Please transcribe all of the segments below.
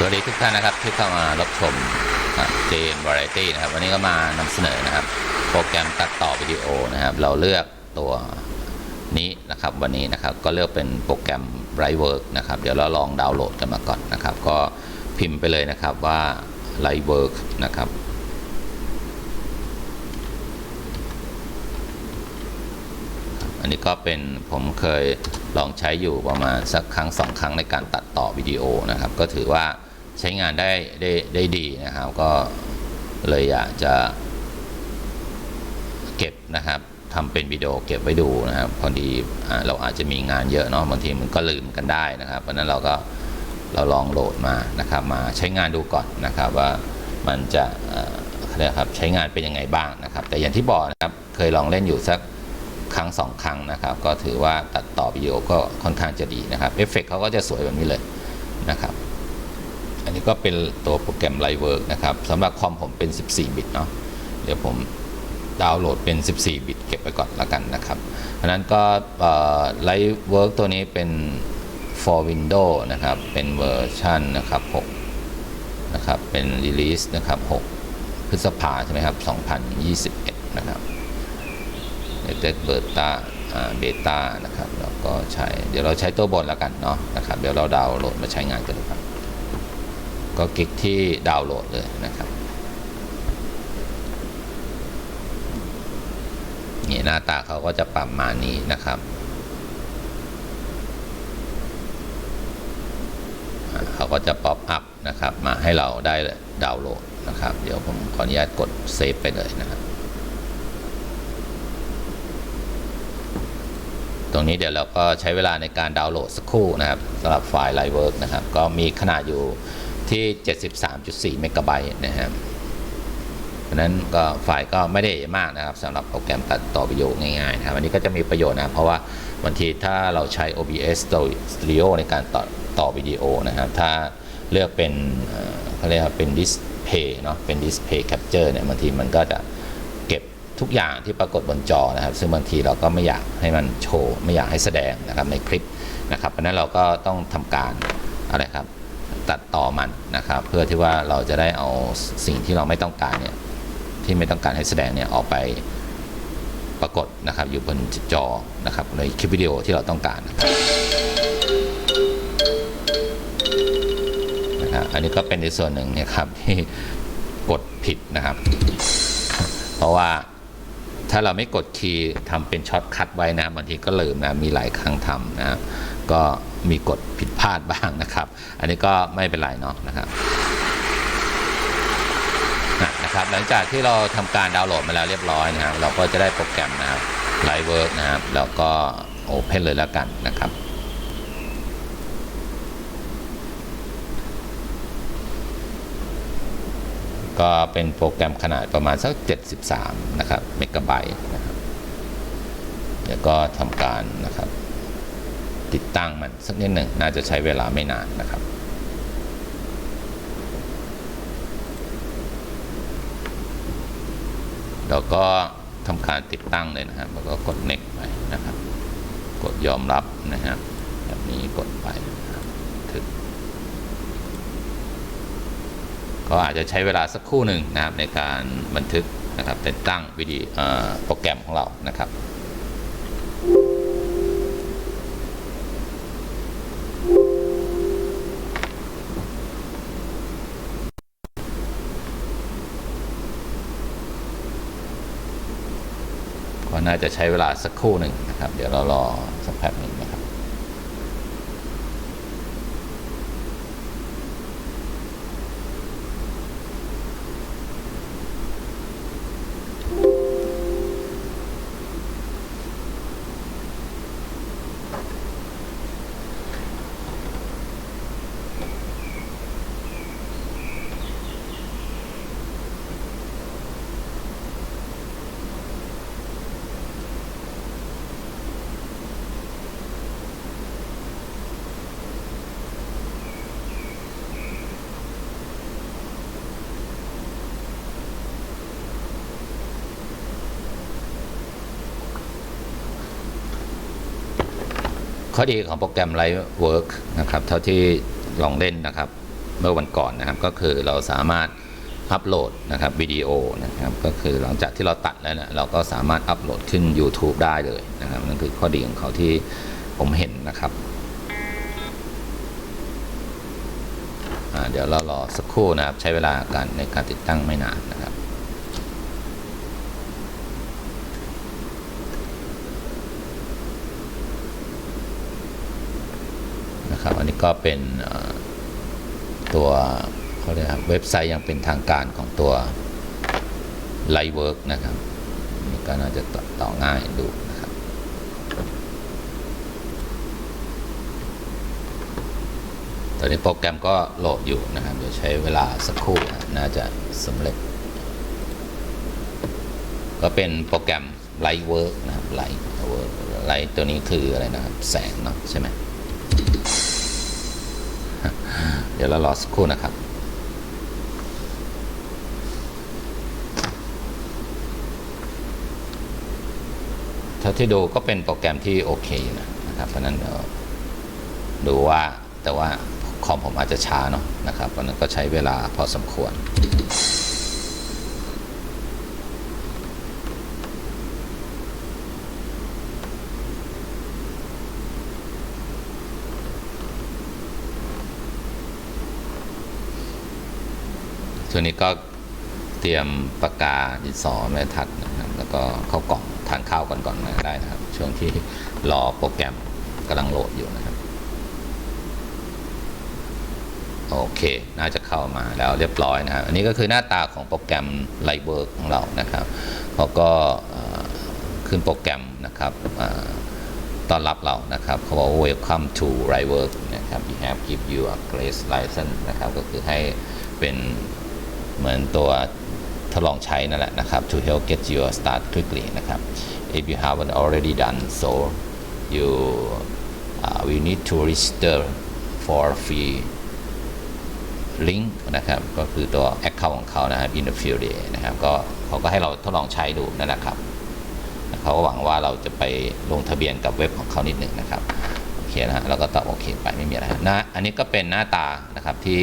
สวัสดีทุกท่านนะครับที่เข้ามารับชมเจนวาไรตี้นะครับ วันนี้ก็มานำเสนอนะครับ โปรแกรมตัดต่อวิดีโอนะครับ เราเลือกตัวนี้นะครับวันนี้นะครับก็เลือกเป็นโปรแกรม Lightwork นะครับเดี๋ยวเราลองดาวน์โหลดกันมาก่อนนะครับ ก็พิมพ์ไปเลยนะครับว่า Lightwork นะครับอันนี้ก็เป็นผมเคยลองใช้อยู่ประมาณสักครั้งสองครั้งในการตัดต่อวิดีโอนะครับ ก็ถือว่า ใช้งานได้ได้ได้ดีนะครับ ก็เลยอยากจะเก็บนะครับทำเป็นวิดีโอเก็บไว้ดูนะครับพอดีอเราอาจจะมีงานเยอะเนาะบางทีมันก็ลืมกันได้นะครับ เพราะนั้นเราก็เราลองโหลดมานะครับ มาใช้งานดูก่อนนะครับว่ามันจะเอ่อเขาเรียกครับใช้งานเป็นยังไงบ้างนะครับ แต่อย่างที่บอกนะครับเคยลองเล่นอยู่สักครั้งสองครั้งนะครับ ก็ถือว่าตัดต่อวิดีโอก็ค่อนข้างจะดีนะครับเอฟเฟกเขาก็จะสวยแบบนี้เลยนะครับ อันนี้ก็เป็นตัวโปรแกรม Lightwork นะครับสำหรับคอมผมเป็น 14 บิตเนาะเดี๋ยวผมดาวน์โหลดเป็น 14 บิตเก็บไปก่อนละกันนะครับเพราะนั้นก็เอ่อ Lightwork ตัวนี้เป็น for Windows นะครับ เป็นเวอร์ชันนะครับ 6 นะครับ เป็น release นะครับ 6 พฤษภาใช่ไหมครับ 2021 นะครับเต็ดเบต้าเบต้านะครับ แล้วก็ใช้ เดี๋ยวเราใช้ตัวบนแล้วกันเนาะนะครับ เดี๋ยวเราดาวน์โหลดมาใช้งานกันครับ ก็คลิกที่ดาวน์โหลดเลยนะครับนี่หน้าตาเขาก็จะประมาณนี้นะครับเขาก็จะป๊อปอัพนะครับมาให้เราได้ดาวน์โหลดนะครับ เดี๋ยวผมขออนุญาตกดเซฟไปเลยนะครับตรงนี้เดี๋ยวเราก็ใช้เวลาในการดาวน์โหลดสักครู่นะครับสำหรับไฟล์ Lightwork นะครับ ก็มีขนาดอยู่ ที่ 73.4 เมกะไบต์นะครับเพราะนั้นก็ไฟล์ก็ไม่ได้ใหญ่มากนะครับสำหรับโปรแกรมตัดต่อวิดีโอง่ายๆนะครับอันนี้ก็จะมีประโยชน์นะเพราะว่าบางทีถ้าเราใช้ OBS Studio ในการต่อต่อวิดีโอนะครับถ้าเลือกเป็นเขาเรียกว่าเป็นดิสเพย์เนาะเป็นดิสเพย์แคปเจอร์เนี่ยบางทีมันก็จะเก็บทุกอย่างที่ปรากฏบนจอนะครับ ซึ่งบางทีเราก็ไม่อยากให้มันโชว์ ไม่อยากให้แสดงนะครับในคลิปนะครับเพราะนั้นเราก็ต้องทำการอะไรครับ ตัดต่อมันนะครับ เพื่อที่ว่าเราจะได้เอาสิ่งที่เราไม่ต้องการเนี่ยที่ไม่ต้องการให้แสดงเนี่ยออกไปปรากฏนะครับ อยู่บนจอนะครับในคลิปวิดีโอที่เราต้องการนะครับนะครับอันนี้ก็เป็นในส่วนหนึ่งนี่ยครับที่กดผิดนะครับ เพราะว่า ถ้าเราไม่กดคีย์ทำเป็นช็อตคัดไว้นะบางทีก็ลืมนะมีหลายครั้งทำนะก็มีกดผิดพลาดบ้างนะครับ อันนี้ก็ไม่เป็นไรเนาะนะครับนะนะครับ หลังจากที่เราทำการดาวน์โหลดมาแล้วเรียบร้อยนะครับเราก็จะได้โปรแกรมนะครับไลเวิร์กนะครับแล้วก็โอเพนเลยแล้วกันนะครับ ก็เป็นโปรแกรมขนาดประมาณสัก 73 นะครับเมกะไบต์นะครับเดี๋ยวก็ทำการนะครับ ติดตั้งมันสักนิดหนึ่งน่าจะใช้เวลาไม่นานนะครับ แล้วก็ทำการติดตั้งเลยนะครับแล้วก็กด next ไปนะครับ กดยอมรับนะครับแบบนี้กดไปนะครับถึง ก็อาจจะใช้เวลาสักครู่หนึ่งนะครับในการบันทึกนะครับติดตั้งวิดีโอโปรแกรมของเรานะครับก็น่าจะใช้เวลาสักครู่หนึ่งนะครับ เดี๋ยวเรารอสักแป๊บหนึ่ง ข้อดีของโปรแกรม Lightwork นะครับเท่าที่ลองเล่นนะครับเมื่อวันก่อนนะครับก็คือเราสามารถอัปโหลดนะครับวิดีโอนะครับก็คือหลังจากที่เราตัดแล้วเนี่ยเราก็สามารถอัปโหลดขึ้น YouTube ได้เลยนะครับนั่นคือข้อดีของเขาที่ผมเห็นนะครับเดี๋ยวเรารอสักครู่นะครับใช้เวลาการในการติดตั้งไม่นานนะครับ นะครับ อันนี้ก็เป็นตัวเขาเรียกเว็บไซต์ยังเป็นทางการของตัว Lightwork นะครับนี่ก็น่าจะต่อตอง่ายดูนะครับตอนนี้โปรแกรมก็โหลดอยู่นะครับ เดี๋ยวใช้เวลาสักครู่นะน่าจะสำเร็จ ก็เป็นโปรแกรม Lightwork นะครับ Lightwork Light ตัวนี้คืออะไรนะครับ แสงเนาะใช่ไหม เดี๋ยวเรารอสักครู่นะครับเท่าที่ดูก็เป็นโปรแกรมที่โอเคนะนะครับ เพราะนั้นดูว่าแต่ว่าคอมผมอาจจะช้าเนาะนะครับเพราะนั้นก็ใช้เวลาพอสมควร ส่วนนี้ก็เตรียมปากกาดินสอแม่ทัดนะครับแล้วก็เข้ากล่องทานข้าวก่อนก่อนได้นะครับ ช่วงที่รอโปรแกรมกำลังโหลดอยู่นะครับ โอเค น่าจะเข้ามาแล้วเรียบร้อยนะครับ อันนี้ก็คือหน้าตาของโปรแกรม Lightwork ของเรานะครับเขาก็ขึ้นโปรแกรมนะครับต้อนรับเรานะครับเขาบอกว่า welcome to Lightwork นะครับ we have give you a grace license นะครับ ก็คือให้เป็น เหมือนตัวทดลองใช้นั่นแหละนะครับ to help get you start quickly นะครับ if you haven't already done so you uh, will need to register for free ลิงก์นะครับก็คือตัว Account ของเขานะครับ in the field day นะครับก็เขาก็ให้เราทดลองใช้ดูนั่นแหละครับเขาก็หวังว่าเราจะไปลงทะเบียนกับเว็บของเขานิดหนึ่งนะครับโอเคนะฮะเราก็ตอบโอเคไปไม่มีอะไรนะอันนี้ก็เป็นหน้าตานะครับที่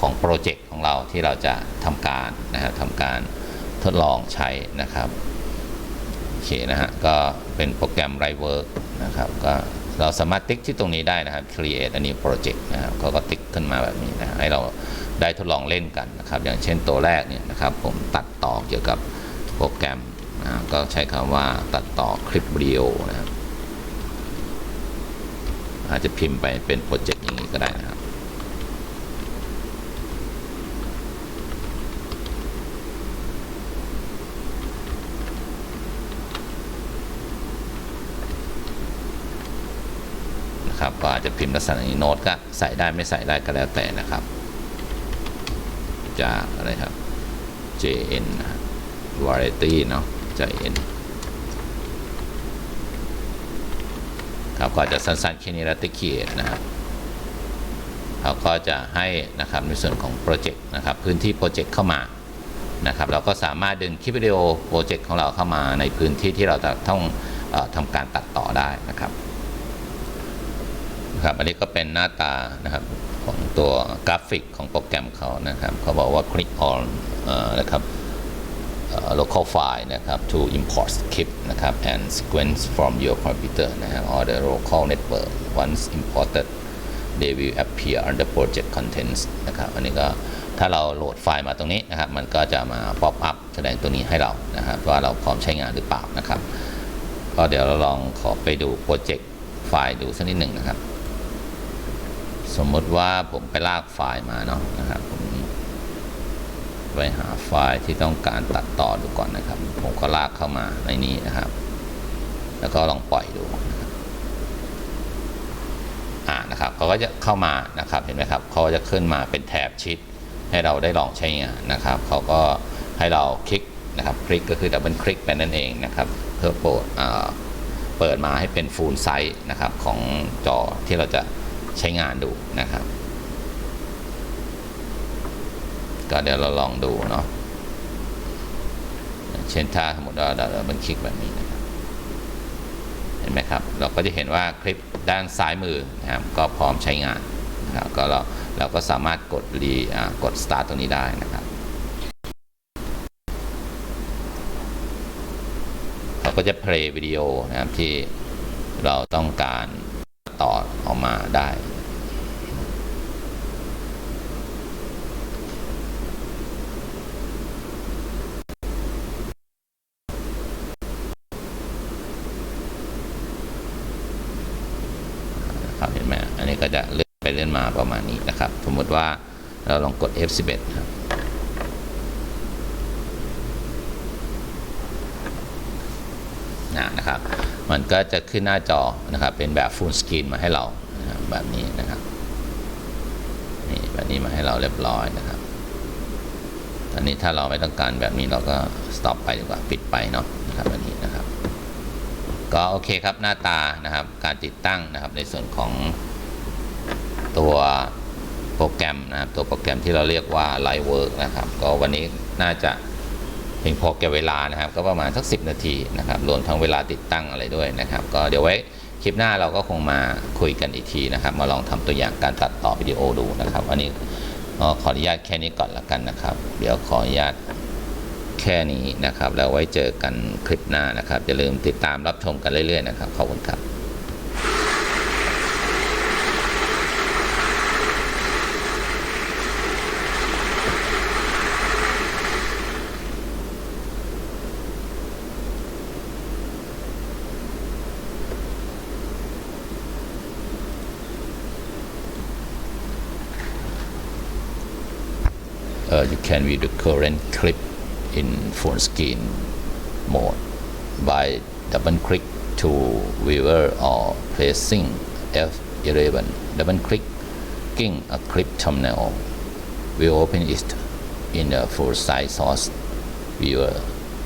ของโปรเจกต์ของเราที่เราจะทำการนะครับทำการทดลองใช้นะครับโอเคนะฮะก็เป็นโปรแกรม r i v e r นะครับก็เราสามารถติ๊กที่ตรงนี้ได้นะครับ create อันนี้ project นะครับเขาก็ติ๊กขึ้นมาแบบนี้นะให้เราได้ทดลองเล่นกันนะครับ อย่างเช่นตัวแรกเนี่ยนะครับ ผมตัดต่อเกี่ยวกับโปรแกรมนะก็ใช้คำว่าตัดต่อคลิปวิดีโอนะครับอาจจะพิมพ์ไปเป็นโปรเจกต์อย่างนี้ก็ได้นะครับ นะครับก็อา จะพิมพ์ลักษณะนี้โน้ตก็ใส่ได้ไม่ใส่ได้ก็แล้วแต่นะครับ จากอะไรครับ JN Variety เนาะ JN ครับก็จะสั้นๆแค่นี้แล้วติเคียนะครับเขาก็จะให้นะครับในส่วนของโปรเจกต์นะครับพื้นที่โปรเจกต์เข้ามานะครับเราก็สามารถดึงคลิปวิดีโอโปรเจกต์ของเราเข้ามาในพื้นที่ที่เราจะต้องออทำการตัดต่อได้นะครับ ครับอันนี้ก็เป็นหน้าตานะครับของตัวกราฟิกของโปรแกรมเขานะครับเขาบอกว่า click on เอ่อนะครับ local file นะครับ to import clip นะครับ and sequence from your computer นะครับ or the local network once imported they will appear under project contents นะครับอันนี้ก็ถ้าเราโหลดไฟล์มาตรงนี้นะครับ มันก็จะมา pop up แสดงตัวนี้ให้เรานะครับ ว่าเราพร้อมใช้งานหรือเปล่านะครับ ก็เดี๋ยวเราลองขอไปดูโปรเจกต์ไฟล์ดูสักนิดหนึ่งนะครับ สมมติว่าผมไปลากไฟล์มาเนาะนะครับผมไปหาไฟล์ที่ต้องการตัดต่อดูก่อนนะครับ ผมก็ลากเข้ามาในนี้นะครับ แล้วก็ลองปล่อยดูอ่านะครับเขาก็จะเข้ามานะครับเห็นไหมครับเขาจะขึ้นมาเป็นแถบชิดให้เราได้ลองใช้งานนะครับเขาก็ให้เราคลิกนะครับคลิกก็คือดับเบิลคลิกไปนั่นเองนะครับเพื่อโปรดอ่าเปิดมาให้เป็นฟูลไซส์นะครับของจอที่เราจะ ใช้งานดูนะครับ ก็เดี๋ยวเราลองดูเนาะเช่นถ้าสมมติว่าเราเรามันคลิกแบบนี้นะครับเห็นไหมครับ เราก็จะเห็นว่าคลิปด้านซ้ายมือนะครับก็พร้อมใช้งานนะครับก็เราเราก็สามารถกดรีอ่ากด start ตรงนี้ได้นะครับเขาก็จะ play วิดีโอนะครับที่เราต้องการ ต่อออกมาได้ ครับเห็นไหมอันนี้ก็จะเลื่อนไปเลื่อนมาประมาณนี้นะครับ สมมติว่าเราลองกด F11 ครับนะนะครับ มันก็จะขึ้นหน้าจอนะครับ เป็นแบบ full screen มาให้เรานะครับแบบนี้นะครับนี่แบบนี้มาให้เราเรียบร้อยนะครับ ตอนนี้ถ้าเราไม่ต้องการแบบนี้เราก็ stop ไปดีกว่าปิดไปเนาะนะครับแบบนี้นะครับ ก็โอเคครับหน้าตานะครับ การติดตั้งนะครับในส่วนของตัวโปรแกรมนะครับตัวโปรแกรมที่เราเรียกว่า Lightwork นะครับ ก็วันนี้น่าจะ เพียงพอแก่เวลานะครับก็ประมาณสัก 10 นาทีนะครับรวมทั้งเวลาติดตั้งอะไรด้วยนะครับ ก็เดี๋ยวไว้คลิปหน้าเราก็คงมาคุยกันอีกทีนะครับ มาลองทำตัวอย่างการตัดต่อวิดีโอดูนะครับอันนี้ขออนุญาตแค่นี้ก่อนละกันนะครับ เดี๋ยวขออนุญาตแค่นี้นะครับ แล้วไว้เจอกันคลิปหน้านะครับอย่าลืมติดตามรับชมกันเรื่อยๆนะครับขอบคุณครับ uh, you can view the current clip in full screen mode by double click to viewer or pressing F11 double clicking a clip thumbnail will open it in a full size source viewer.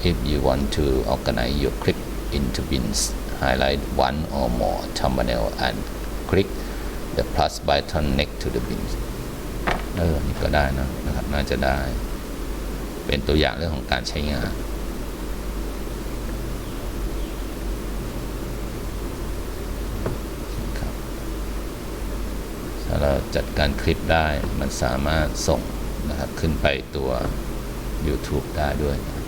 If you want to organize your clip into bins highlight one or more thumbnail and click the plus button next to the bins เออนี่ก็ได้นะนะครับ น่าจะได้ เป็นตัวอย่างเรื่องของการใช้งานถ้าเราจัดการคลิปได้มันสามารถส่งนะครับขึ้นไปตัว YouTube ได้ด้วยนะ